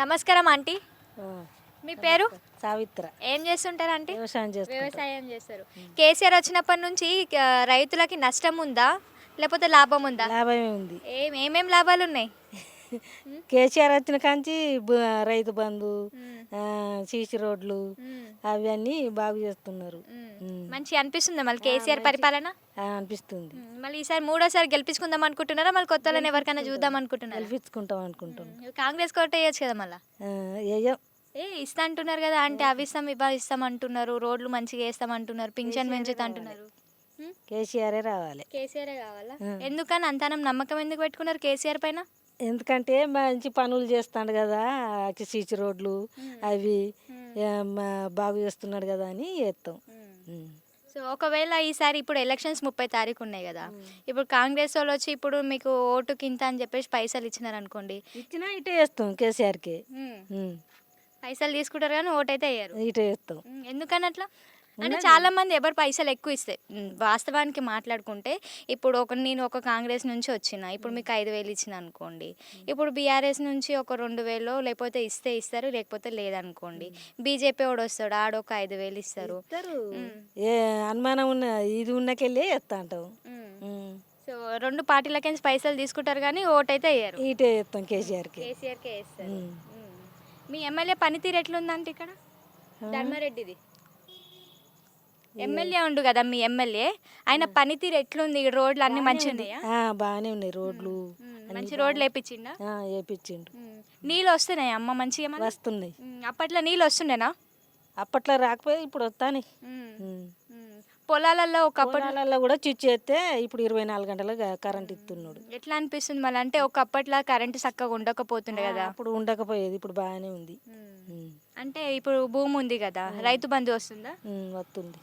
నమస్కారం ఆంటీ. మీ పేరు? సావిత్ర. ఏం చేస్తుంటారు ఆంటీ? వ్యవసాయం చేస్తుంది వ్యవసాయం చేస్తారు. కేసీఆర్ వచ్చినప్పటి నుంచి రైతులకి నష్టం ఉందా? లేకపోతే లాభం ఉందా? లాభమే ఉంది. ఏం ఏమేం లాభాలు ఉన్నాయి? కేసీఆర్ వచ్చిన కాంచి రైతు బంధు సీసీ రోడ్లు. అవన్నీ బాగు చేస్తున్నారు. మంచి అనిపిస్తుందా మళ్ళీ కేసీఆర్ పరిపాలన? అనిపిస్తుంది. మళ్ళీ ఈసారి మూడోసారి గెలిపించుకుందాం అనుకుంటున్నారా? మళ్ళీ కొత్త వాళ్ళని ఎవరికైనా చూద్దాం అనుకుంటున్నారా? గెలిపించుకుంటాం అనుకుంటాం మ్మ్. కాంగ్రెస్ కోట వేయచ్చు కదా మళ్ళీ? ఏ ఇస్తా అంటున్నారు కదా అంటే అవి ఇస్తాం ఇవ్వ ఇస్తాం అంటున్నారు రోడ్లు మంచిగా వేస్తాం అంటున్నారు పింఛన్ పెంచుతా అంటున్నారు. కేసీఆరే రావాలి. కేసీఆర్ కావాలా ఎందుకని అంతనం నమ్మకం ఎందుకు పెట్టుకున్నారు కేసీఆర్ పైన? ఎందుకంటే మంచి పనులు చేస్తాడు కదా సీసీ రోడ్లు అవి. బాగు చేస్తున్నాడు కదా అని చేస్తాం. సో ఒకవేళ ఈసారి ఇప్పుడు ఎలక్షన్స్ ముప్పై తారీఖు ఉన్నాయి కదా ఇప్పుడు కాంగ్రెస్ వాళ్ళు వచ్చి ఇప్పుడు మీకు ఓటుకి ఇంత అని చెప్పేసి పైసలు ఇచ్చినారు అనుకోండి. ఇచ్చినా ఇటే వేస్తాం కేసీఆర్కి. పైసలు తీసుకుంటారు కానీ ఓటు అయితే వేయరు. ఇటే వేస్తాం ఎందుకని అట్లా? అంటే చాలా మంది ఎవరు పైసలు ఎక్కువ ఇస్తే వాస్తవానికి మాట్లాడుకుంటే ఇప్పుడు ఒక నేను ఒక కాంగ్రెస్ నుంచి వచ్చిన ఇప్పుడు మీకు ఐదు వేలు ఇచ్చిన అనుకోండి. ఇప్పుడు బీఆర్ఎస్ నుంచి ఒక రెండు వేలు లేకపోతే ఇస్తే ఇస్తారు లేకపోతే లేదనుకోండి. బీజేపీ వాడు వస్తాడు ఆడు ఒక ఐదు వేలు ఇస్తారు. ఏ అనుమానం ఉన్న ఇది ఉన్నకెళ్ళి వేస్తా అంటాం ఉమ్. మ్మ్. సో రెండు పార్టీలకి పైసలు తీసుకుంటారు కానీ ఓటు అయితే వేయరు. ఇటే వేస్తాం కేసీఆర్కి. కేసీఆర్కే వేస్తారు. ఉమ్. మీ ఎమ్మెల్యే పనితీరు ఎట్లుందంటే ఇక్కడ? ధర్మారెడ్డిది. ఎమ్మెల్యే ఉండు కదా మీ ఎమ్మెల్యే. ఆయన పనితీరు ఎట్లుంది? ఈ రోడ్లు అన్ని మంచిగా ఉన్నాయా. ఆ, బాగానే ఉన్నాయి రోడ్లు. మంచి రోడ్లు వేపించిండా? ఆ, వేపించిండు. నీళ్ళు వస్తున్నాయి అమ్మ మంచిగా ఏమన్నా? వస్తున్నాయి. ఉమ్, అప్పట్లో నీళ్ళు వస్తుండేనా? అప్పట్లో రాకపోయి ఇప్పుడు వస్తాయి ఉమ్, ఉమ్. ఉమ్. పొలాలలో ఒకప్పుడు పొలాలలో కూడా చుచ్చి వేస్తే ఇప్పుడు ఇరవై నాలుగు గంటలు కరెంట్ ఇస్తున్నాడు ఎట్లా అనిపిస్తుంది మళ్ళీ అంటే ఒకప్పట్లో కరెంటు చక్కగా ఉండకపోతుండే కదా. అప్పుడు ఉండకపోయేది ఇప్పుడు బాగానే ఉంది. ఉమ్. ఉమ్. అంటే ఇప్పుడు భూమి ఉంది కదా రైతు బంధు వస్తుందా? ఉమ్, వస్తుంది.